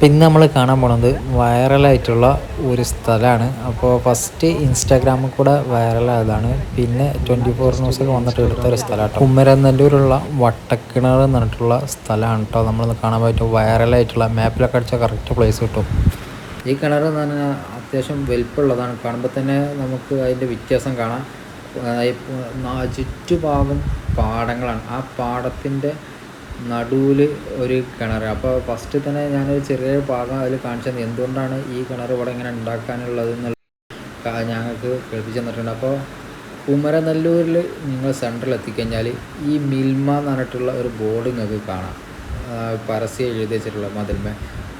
പിന്നെ നമ്മൾ കാണാൻ പോണത് വൈറലായിട്ടുള്ള ഒരു സ്ഥലമാണ് അപ്പോൾ ഫസ്റ്റ് ഇൻസ്റ്റാഗ്രാമിൽ കൂടെ വൈറലായതാണ്. പിന്നെ ട്വന്റി ഫോർ ന്യൂസൊക്കെ വന്നിട്ട് എടുത്ത ഒരു സ്ഥലമാണ് കുമ്മരനെല്ലൂരുള്ള വട്ടക്കിണർ എന്ന് പറഞ്ഞിട്ടുള്ള സ്ഥലമാണ് കേട്ടോ നമ്മൾ കാണാൻ പറ്റും. വൈറലായിട്ടുള്ള മാപ്പിലൊക്കെ അടിച്ച കറക്റ്റ് പ്ലേസ് കിട്ടും. ഈ കിണർ എന്ന് പറഞ്ഞാൽ അത്യാവശ്യം വലിപ്പമുള്ളതാണ്. കാണുമ്പോൾ തന്നെ നമുക്ക് അതിന്റെ വ്യത്യാസം കാണാം. ചുറ്റുഭാഗം പാടങ്ങളാണ്. ആ പാടത്തിന്റെ നടുവിൽ ഒരു കിണർ അപ്പോൾ ഫസ്റ്റ് തന്നെ ഞാനൊരു ചെറിയ ഭാഗം അതിൽ കാണിച്ചത് എന്തുകൊണ്ടാണ് ഈ കിണർ ഇവിടെ ഇങ്ങനെ ഉണ്ടാക്കാനുള്ളത് എന്നുള്ള ഞങ്ങൾക്ക് കേൾപ്പിച്ചു തന്നിട്ടുണ്ട്. അപ്പോൾ കുമരനെല്ലൂരിൽ നിങ്ങൾ സെന്ററിൽ എത്തിക്കഴിഞ്ഞാൽ ഈ മിൽമ എന്ന് പറഞ്ഞിട്ടുള്ള ഒരു ബോർഡ് നിങ്ങൾക്ക് കാണാം. പരസ്യം എഴുതി വെച്ചിട്ടുള്ള മതിൽമേ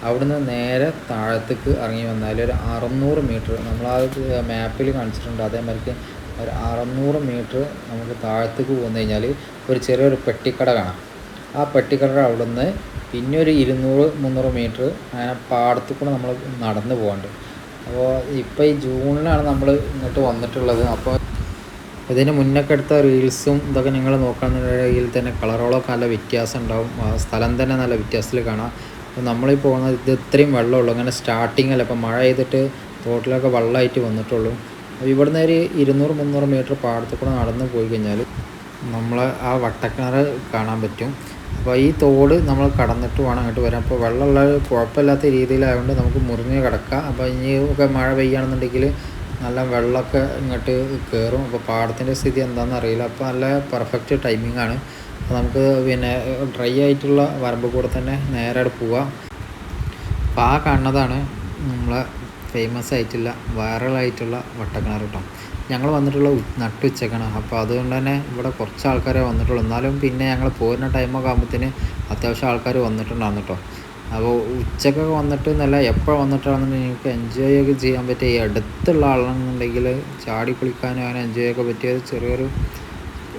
അവിടുന്ന് നേരെ താഴത്തേക്ക് ഇറങ്ങി വന്നാൽ ഒരു അറുന്നൂറ് മീറ്റർ നമ്മൾ ആ മാപ്പിൽ കാണിച്ചിട്ടുണ്ട്. അതേമാതിരിക്ക് ഒരു അറുന്നൂറ് മീറ്റർ നമുക്ക് താഴത്തേക്ക് പോന്നു കഴിഞ്ഞാൽ ഒരു ചെറിയൊരു പെട്ടിക്കട കാണാം. ആ പെട്ടിക്കട അവിടുന്ന് പിന്നെ ഒരു ഇരുന്നൂറ് മുന്നൂറ് മീറ്റർ അങ്ങനെ പാടത്തു കൂടെ നമ്മൾ നടന്നു പോകണ്ട് അപ്പോൾ ഇപ്പോൾ ഈ ജൂണിലാണ് നമ്മൾ ഇങ്ങോട്ട് വന്നിട്ടുള്ളത്. അപ്പോൾ ഇതിന് മുന്നൊക്കെ എടുത്ത റീൽസും ഇതൊക്കെ നിങ്ങൾ നോക്കുകയാണെന്നുണ്ടെങ്കിൽ തന്നെ കളറുകളൊക്കെ നല്ല വ്യത്യാസം ഉണ്ടാവും. സ്ഥലം തന്നെ നല്ല വ്യത്യാസത്തിൽ കാണാം. അപ്പോൾ നമ്മളീ പോകുന്നത് ഇത് ഇത്രയും വെള്ളമുള്ളൂ. അങ്ങനെ സ്റ്റാർട്ടിങ് അല്ല? ഇപ്പോൾ മഴ ചെയ്തിട്ട് തോട്ടിലൊക്കെ വെള്ളമായിട്ട് വന്നിട്ടുള്ളൂ. അപ്പോൾ ഇവിടുന്ന് ഒരു ഇരുന്നൂറ് മുന്നൂറ് മീറ്റർ പാടത്തു കൂടെ നടന്ന് പോയി കഴിഞ്ഞാൽ നമ്മൾ ആ വട്ടക്കിണർ കാണാൻ പറ്റും. അപ്പോൾ ഈ തോട് നമ്മൾ കടന്നിട്ട് വേണം അങ്ങോട്ട് വരാൻ. അപ്പോൾ വെള്ളമുള്ള കുഴപ്പമില്ലാത്ത രീതിയിലായതുകൊണ്ട് നമുക്ക് മുറിഞ്ഞ് കിടക്കാം. അപ്പോൾ ഇനി ഒക്കെ മഴ പെയ്യുകയാണെന്നുണ്ടെങ്കിൽ നല്ല വെള്ളമൊക്കെ ഇങ്ങോട്ട് കയറും. അപ്പോൾ പാടത്തിന്റെ സ്ഥിതി എന്താണെന്ന് അറിയില്ല. അപ്പോൾ നല്ല പെർഫെക്റ്റ് ടൈമിംഗ് ആണ്. അപ്പോൾ നമുക്ക് പിന്നെ ഡ്രൈ ആയിട്ടുള്ള വരമ്പ് കൂടെ തന്നെ നേരെ പോവാം. അപ്പോൾ ആ കാണുന്നതാണ് നമ്മളെ ഫേമസ് ആയിട്ടുള്ള വൈറലായിട്ടുള്ള വട്ടക്കിണർ കേട്ടോ. ഞങ്ങൾ വന്നിട്ടുള്ള നട്ടുച്ചക്കാണ്. അപ്പോൾ അതുകൊണ്ട് തന്നെ ഇവിടെ കുറച്ച് ആൾക്കാരെ വന്നിട്ടുള്ളൂ. എന്നാലും പിന്നെ ഞങ്ങൾ പോരുന്ന ടൈമൊക്കെ ആകുമ്പോഴത്തേന് അത്യാവശ്യം ആൾക്കാർ വന്നിട്ടുണ്ടാകുന്നു കേട്ടോ. അപ്പോൾ ഉച്ചക്കൊക്കെ വന്നിട്ട് നല്ല എപ്പോൾ വന്നിട്ടാണെന്നുണ്ടെങ്കിൽ നിങ്ങൾക്ക് എൻജോയ് ഒക്കെ ചെയ്യാൻ പറ്റിയ ഈ അടുത്തുള്ള ആളാണെന്നുണ്ടെങ്കിൽ ചാടി കുളിക്കാനും അങ്ങനെ എൻജോയ് ഒക്കെ പറ്റിയ ചെറിയൊരു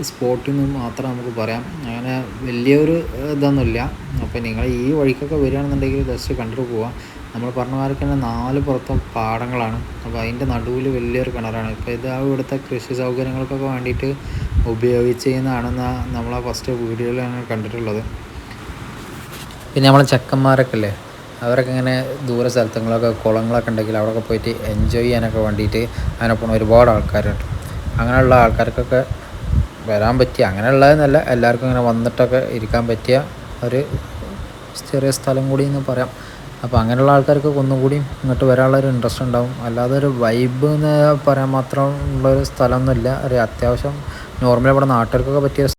സ്പോട്ടിൽ നിന്ന് മാത്രം നമുക്ക് പറയാം. അങ്ങനെ വലിയൊരു ഇതൊന്നുമില്ല. അപ്പോൾ നിങ്ങൾ ഈ വഴിക്കൊക്കെ വരികയാണെന്നുണ്ടെങ്കിൽ ജസ്റ്റ് കണ്ടിട്ട് പോവാം. നമ്മൾ പറഞ്ഞ മാതിരി തന്നെ നാല് പുറത്തും പാടങ്ങളാണ്. അപ്പോൾ അതിന്റെ നടുവിൽ വലിയൊരു കിണറാണ്. ഇപ്പോൾ ഇത് ഇവിടുത്തെ കൃഷി സൗകര്യങ്ങൾക്കൊക്കെ വേണ്ടിയിട്ട് ഉപയോഗിച്ച് ചെയ്യുന്നതാണെന്നാണ് നമ്മൾ ആ ഫസ്റ്റ് ഞങ്ങൾ കണ്ടിട്ടുള്ളത്. പിന്നെ നമ്മളെ ചെക്കന്മാരൊക്കെ അല്ലേ അവരൊക്കെ ഇങ്ങനെ ദൂര സ്ഥലത്തുങ്ങളൊക്കെ കുളങ്ങളൊക്കെ ഉണ്ടെങ്കിൽ അവിടെയൊക്കെ പോയിട്ട് എൻജോയ് ചെയ്യാനൊക്കെ വേണ്ടിയിട്ട് അങ്ങനെ പോകുന്ന ഒരുപാട് ആൾക്കാരുണ്ട്. അങ്ങനെയുള്ള ആൾക്കാർക്കൊക്കെ വരാൻ പറ്റിയ അങ്ങനെയുള്ളതെന്നല്ല എല്ലാവർക്കും ഇങ്ങനെ വന്നിട്ടൊക്കെ ഇരിക്കാൻ പറ്റിയ ഒരു ചെറിയ സ്ഥലം കൂടി എന്ന് പറയാം. അപ്പോൾ അങ്ങനെയുള്ള ആൾക്കാർക്ക് ഒന്നുകൂടി ഇങ്ങോട്ട് വരാനുള്ള ഒരു ഇൻട്രസ്റ്റ് ഉണ്ടാവും. അല്ലാതെ ഒരു വൈബ് എന്ന് പറയാൻ മാത്രം ഉള്ളൊരു സ്ഥലമൊന്നുമില്ല ഒരു അത്യാവശ്യം നോർമലി ഇവിടെ നാട്ടുകാർക്കൊക്കെ പറ്റിയ